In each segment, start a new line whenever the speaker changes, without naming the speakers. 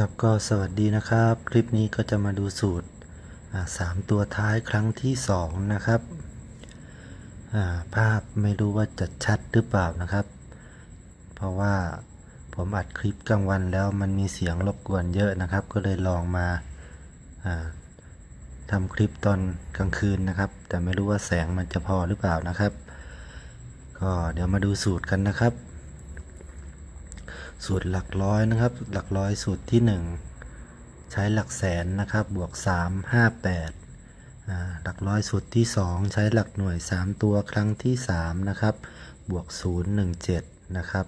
ครับก็สวัสดีนะครับ คลิปนี้ก็จะมาดูสูตรสามตัวท้ายครั้งที่สองนะครับาภาพไม่รู้ว่าจะชัดหรือเปล่านะครับ เพราะว่าผมอัดคลิปกลางวันแล้วมันมีเสียงรบกวนเยอะนะครับ ก็เลยลองมาาทำคลิปตอนกลางคืนนะครับ แต่ไม่รู้ว่าแสงมันจะพอหรือเปล่านะครับ ก็เดี๋ยวมาดูสูตรกันนะครับ สูตรหลักร้อยนะครับ หลักร้อยสูตรที่ 1 ใช้หลักแสนนะครับ บวก 3 5 8อ่าหลักร้อยสูตรที่ 2 ใช้หลักหน่วย 3 ตัวครั้งที่ 3 นะครับ บวก 0 1 7 นะครับ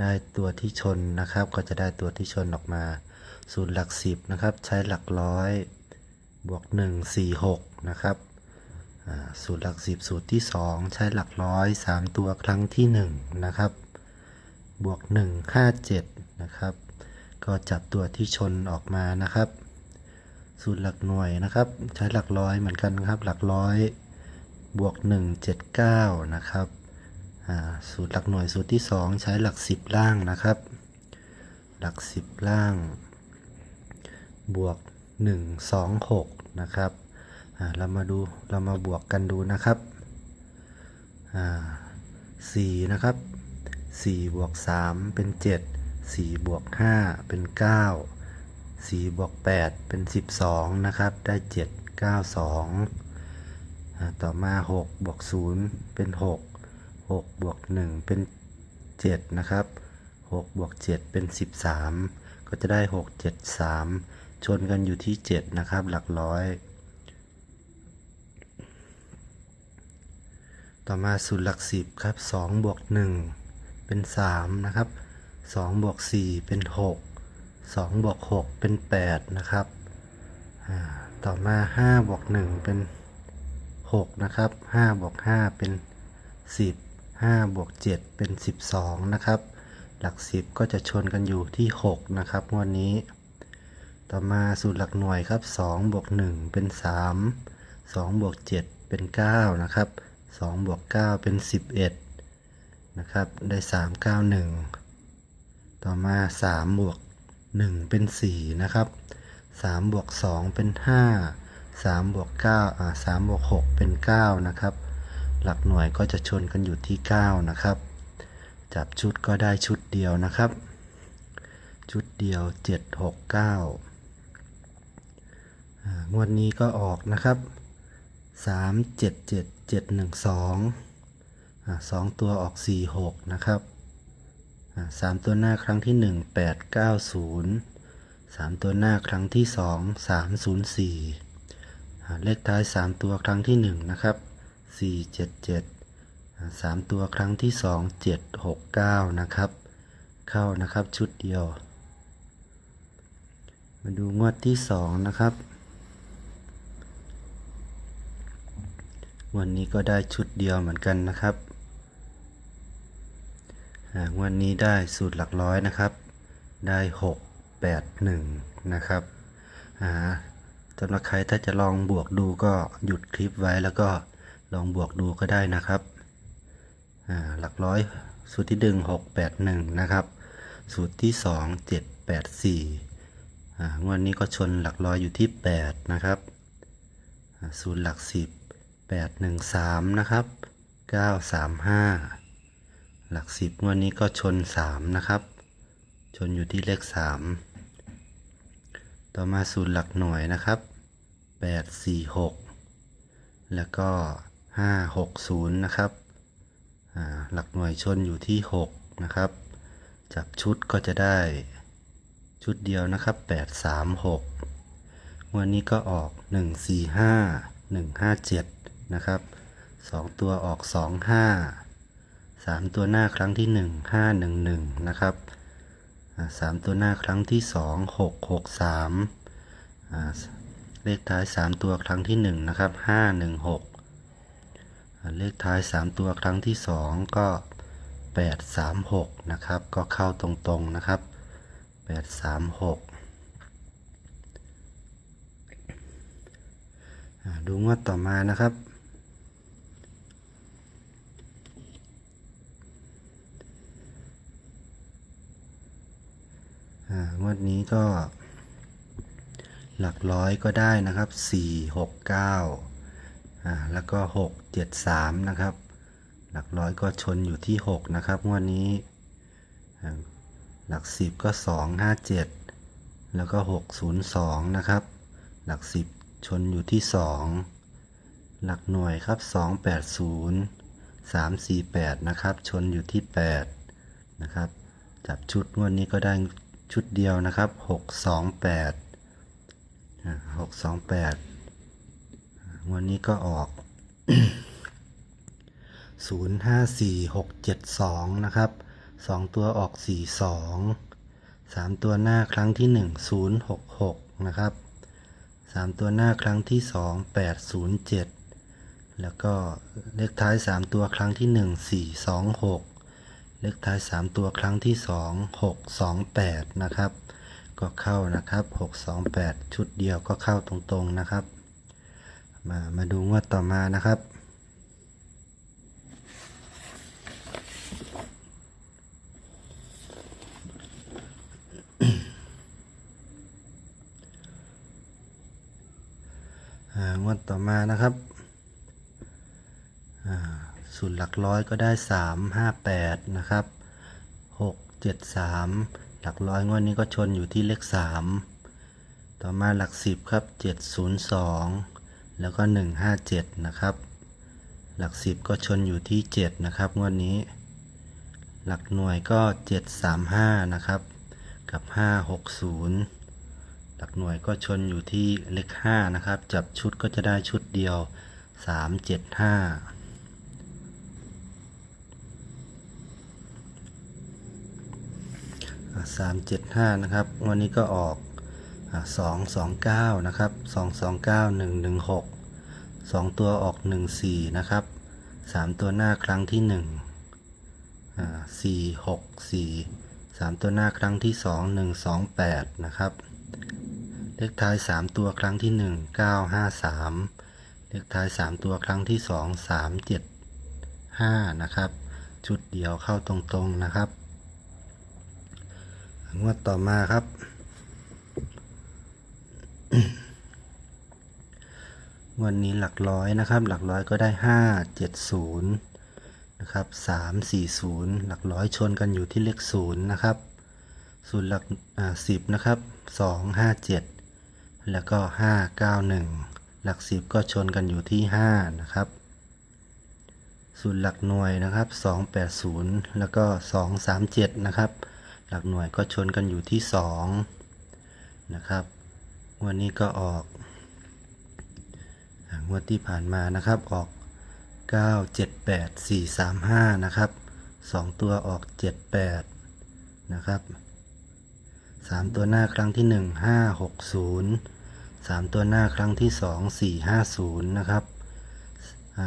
ได้ตัวที่ชนนะครับ ก็จะได้ตัวที่ชนออกมา สูตรหลัก 10 นะครับ ใช้หลักร้อย บวก 1 4 6 นะครับสูตรหลัก 10 สูตรที่ 2 ใช้หลักร้อย 3 ตัวครั้งที่ 1 นะครับ บวก1 5 7นะครับ ก็จับตัวที่ชนออกมานะครับ สูตรหลักหน่วยนะครับ ใช้หลักร้อยเหมือนกันครับ หลักร้อยบวก 1 7 9 นะครับอ่าสูตรหลักหน่วยสูตรที่ 2 ใช้หลัก 10 ล่างนะครับ หลัก 10 ล่าง บวก 1 2 6 นะครับอ่าเรามาดูเรามาบวกกันดูนะครับอ่า4นะครับ 4บวก3เป็น 7 4บวก5เป็น 9 4บวก8เป็น 12 นะครับ ได้ 7 9 2อ่าต่อมา 6 บวก 0 เป็น 6 6 บวก 1 เป็น 7 นะครับ 6 บวก 7 เป็น 13 ก็จะได้ 6 7 3 ชนกันอยู่ที่ 7 นะครับ หลักร้อย ต่อมาสูตรหลักสิบครับ 2 บวก 1 เป็น 3 นะครับ2บวก4เป็น 6 2บวก6เป็น 8 นะครับ ต่อมา5บวก1เป็น 6 นะครับ5บวก5เป็น 10 5บวก7เป็น 12 นะครับ หลัก 10 ก็จะชนกันอยู่ที่ 6 นะครับงวดนี้ ต่อมาสูตรหลักหน่วยครับ2บวก1เป็น 3 2บวก7เป็น 9 นะครับ2บวก9เป็น 11 นะครับ ได้ 3 9 1 ต่อมา3บวก1เป็น 4 นะครับ3บวก2เป็น 5 3บวก9อ่า3บวก6เป็น 9 นะครับ หลักหน่วยก็จะชนกันอยู่ที่ 9 นะครับ จับชุดก็ได้ชุดเดียวนะครับ ชุดเดียว 7 6 9อ่างวดนี้ก็ออกนะครับ 3 7 7 7 1 2อ่า สองตัวออก 4 6 นะครับสามตัวหน้าครั้งที่ 1 8 9 0 3 ตัวหน้าครั้งที่ 2 3 0 4อ่เลขท้าย 3 ตัวครั้งที่ 1 นะครับ 4 7 7อ่าสามตัวครั้งที่ 2 7 6 9 นะครับ เข้านะครับชุดเดียว มาดูงวดที่ 2 นะครับ วันนี้ก็ได้ชุดเดียวเหมือนกันนะครับ งวันนี้ได้สูตรหลักร้อยนะครับ ได้ 6 8 1 นะครับสำหรับใครถ้าจะลองบวกดูก็หยุดคลิปไว้แล้วก็ลองบวกดูก็ได้นะครับหลักร้อยสูตรที่ดึง 6 8 1 นะครับ สูตรที่ 2 7 8 4งวันนี้ก็ชนหลักร้อยอยู่ที่ 8 นะครับ สูตรหลัก 10 8 1 3 นะครับ 9 3 5 หลัก10งวันนี้ก็ชน3นะครับ ชนอยู่ที่เลข3ต่อมาสูตรหลักหน่วยนะครับ8 4 6แล้วก็5 6 0นย์นะครับหลักหน่วยชนอยู่ที่6นะครับ จับชุดก็จะได้ชุดเดียวนะครับ8 3 6วันนี้ก็ออก1 4 5 1 5 7นะครับ2ตัวออกสองห้า 2 5 3ตัวหน้าครั้งที่1 5 1 1นะครับอ่า3ตัวหน้าครั้งที่2 6 6 3อ่าเลขท้าย3ตัวครั้งที่1นะครับ5 1 6อ่าเลขท้าย3ตัวครั้งที่2ก็8 3 6นะครับ ก็เข้าตรงๆนะครับ8 3 6อ่าดูงวดต่อมานะครับ อ อ่า งวดนี้ก็ หลักร้อยก็ได้นะครับ 4 6 9อ่าแล้วก็ 6 7 3 นะครับ หลักร้อยก็ชนอยู่ที่ 6 นะครับ งวดนี้ หลัก 10 ก็ 2 5 7 แล้วก็ 6 0 2 นะครับ หลัก 10 ชนอยู่ที่ 2 หลักหน่วยครับ 2 8 0 3 4 8 นะครับ ชนอยู่ที่ 8 นะครับ จับชุดงวดนี้ก็ได้ ชุดเดียวนะครับ 6 2 8หกสองแปดวันนี้ก็ออกศูนย์ห้าสี่หกเจ็ดสองนะครับสองตัวออกสี่สองสามตัวหน้าครั้งที่หนึ่งศูนย์หกหกนะครับสามตัวหน้าครั้งที่สองแปดศูนย์เจ็ดแล้วก็เลขท้ายสามตัวครั้งที่หนึ่งสี่สองหก เลขท้ายสามตัวครั้งที่สองหกสองแปดนะครับ ก็เข้านะครับ 628 ชุดเดียวก็เข้าตรงๆนะครับ มามาดูงวดต่อมานะครับงวดต่อมานะครับ สูตรหลักร้อยก็ได้ 3 5 8 นะครับ 6 7 3 หลักร้อยงวดนี้ก็ชนอยู่ที่เลข 3 ต่อมาหลัก 10 ครับ 702 แล้วก็ 157 นะครับ หลัก 10 ก็ชนอยู่ที่ 7 นะครับ งวดนี้ หลักหน่วยก็ 735 นะครับ กับ 560หลักหน่วยก็ชนอยู่ที่เลข5นะครับ จับชุดก็จะได้ชุดเดียว 3 7 5 สามเจ็ดห้านะครับวันนี้ก็ออกสองสองเก้านะครับสองสองเก้าหนึ่งหนึ่งหกสองตัวออกหนึ่งสี่นะครับสามตัวหน้าครั้งที่หนึ่งสี่หกสี่สามตัวหน้าครั้งที่สองหนึ่งสองแปดนะครับเลขท้ายสามตัวครั้งที่หนึ่งเก้าห้าสามเลขท้ายสามตัวครั้งที่สองสามเจ็ดห้านะครับ ชุดเดียวเข้าตรงๆนะครับ งวดต่อมาครับ งวันนี้หลักร้อยนะครับ หลักร้อยก็ได้ห้าเจ็ดศูนย์นะครับสามสี่ศูนย์หลักร้อยชนกันอยู่ที่เลขศูนย์นะครับศูนย์หลักอ่าสิบนะครับสองห้าเจ็ดแล้วก็ห้าเก้าหนึ่งหลักสิบก็ชนกันอยู่ที่ห้านะครับศูนย์หลักหน่วยนะครับสองแปดศูนย์แล้วก็สองสามเจ็ดนะครับ หลักหน่วยก็ชนกันอยู่ที่สองนะครับวันนี้ก็ออกงวดที่ผ่านมานะครับออก 9 7 8 4 3 5 นะครับ 2 ตัวออก 78 นะครับ 3 ตัวหน้าครั้งที่ 1 5 6 0 3 ตัวหน้าครั้งที่ 2 4 5 0 นะครับ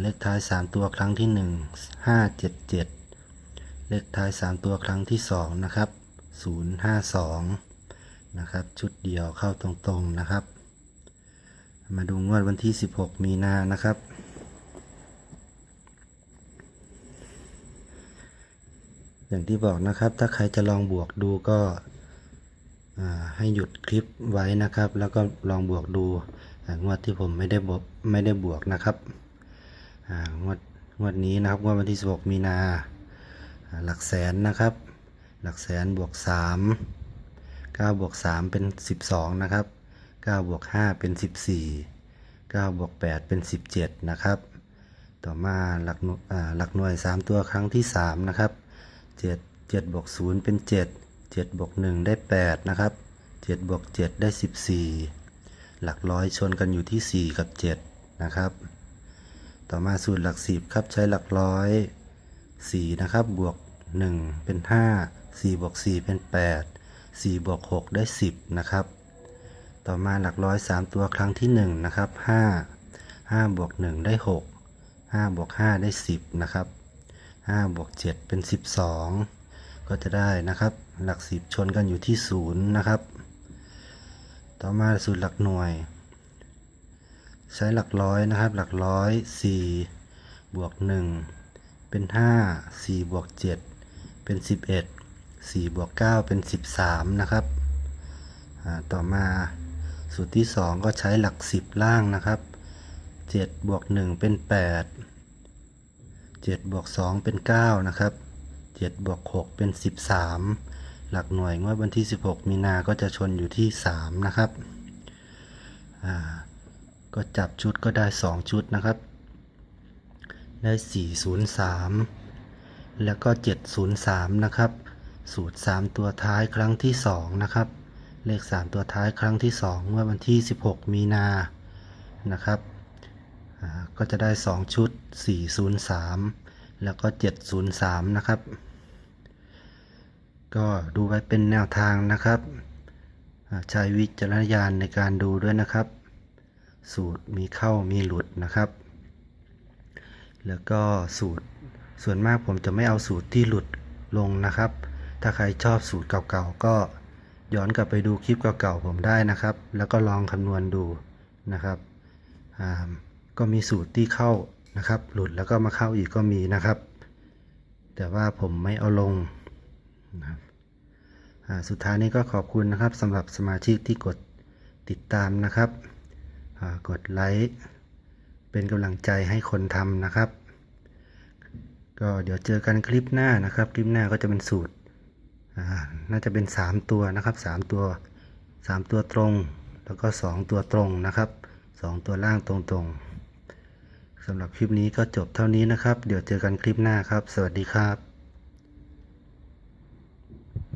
เลขท้าย 3 ตัวครั้งที่ 1 5 7 7 เลขท้าย 3 ตัวครั้งที่ 2 นะครับ 052 นะครับ ชุดเดียวเข้าตรงๆนะครับ มาดูงวดวันที่ 16 มีนานะครับ อย่างที่บอกนะครับ ถ้าใครจะลองบวกดูก็ให้หยุดคลิปไว้นะครับ แล้วก็ลองบวกดูงวดที่ผมไม่ได้บวกไม่ได้บวกนะครับงวดงวดนี้นะครับงวดวันที่ 16 มีนาหลักแสนนะครับ หลักแสนบวก3 9บวก3เป็น 12 นะครับ9บวก5เป็น 14 9บวก8เป็น 17 นะครับ ต่อมาหลักหน่วยอ่าหลักหน่วย 3 ตัวครั้งที่ 3 นะครับ 7 7บวก0เป็น 7 7บวก1ได้ 8 นะครับ 7บวก7ได้ 14 หลักร้อยชนกันอยู่ที่ 4 กับ 7 นะครับ ต่อมาสูตรหลัก 10 ครับใช้หลักร้อย 4 นะครับ บวก 1 เป็น 5 4บวก4เป็น 8 4บวก6ได้ 10 นะครับ ต่อมาหลักร้อย 3 ตัวครั้งที่ 1 นะครับ 5 5บวก1ได้ 6 5บวก5ได้ 10 นะครับ 5บวก7เป็น 12 ก็จะได้นะครับ หลัก 10 ชนกันอยู่ที่ 0 นะครับ ต่อมาสูตรหลักหน่วย ใช้หลักร้อยนะครับ หลักร้อย4บวก 1 เป็น 5 4บวก7เป็น 11 4บวก9เป็น 13 นะครับอ่าต่อมาสูตรที่ 2 ก็ใช้หลัก 10 ล่างนะครับ 7 บวก 1 เป็น 8 7 บวก 2 เป็น 9 นะครับ 7 บวก 6 เป็น 13 หลักหน่วยงวดวันที่ 16 มีนาก็จะชนอยู่ที่ 3 นะครับอ่าก็จับชุดก็ได้ 2 ชุดนะครับ ได้ 403 แล้วก็ 703 นะครับ สูตร 3 ตัวท้ายครั้งที่ 2 นะครับ เลข 3 ตัวท้ายครั้งที่ 2 เมื่อวันที่ 16 มีนานะครับก็จะได้ 2 ชุด 403 แล้วก็ 703 นะครับ ก็ดูไว้เป็นแนวทางนะครับใช้วิจารณญาณในการดูด้วยนะครับ สูตรมีเข้ามีหลุดนะครับ แล้วก็สูตรส่วนมากผมจะไม่เอาสูตรที่หลุดลงนะครับ ถ้าใครชอบสูตรเก่าๆ ก็ย้อนกลับไปดูคลิปเก่าๆผมได้นะครับ แล้วก็ลองคำนวณดูนะครับก็มีสูตรที่เข้านะครับ หลุดแล้วก็มาเข้าอีกก็มีนะครับ แต่ว่าผมไม่เอาลงนะครับสุดท้ายนี้ก็ขอบคุณนะครับสำหรับสมาชิกที่กดติดตามนะครับ กดไลค์เป็นกำลังใจให้คนทำนะครับ ก็เดี๋ยวเจอกันคลิปหน้านะครับ คลิปหน้าก็จะเป็นสูตร น่าจะเป็น 3 ตัวนะครับ 3 ตัว 3 ตัวตรง แล้วก็ 2 ตัวตรงนะครับ 2 ตัวล่างตรงๆสำหรับคลิปนี้ก็จบเท่านี้นะครับ เดี๋ยวเจอกันคลิปหน้าครับ สวัสดีครับ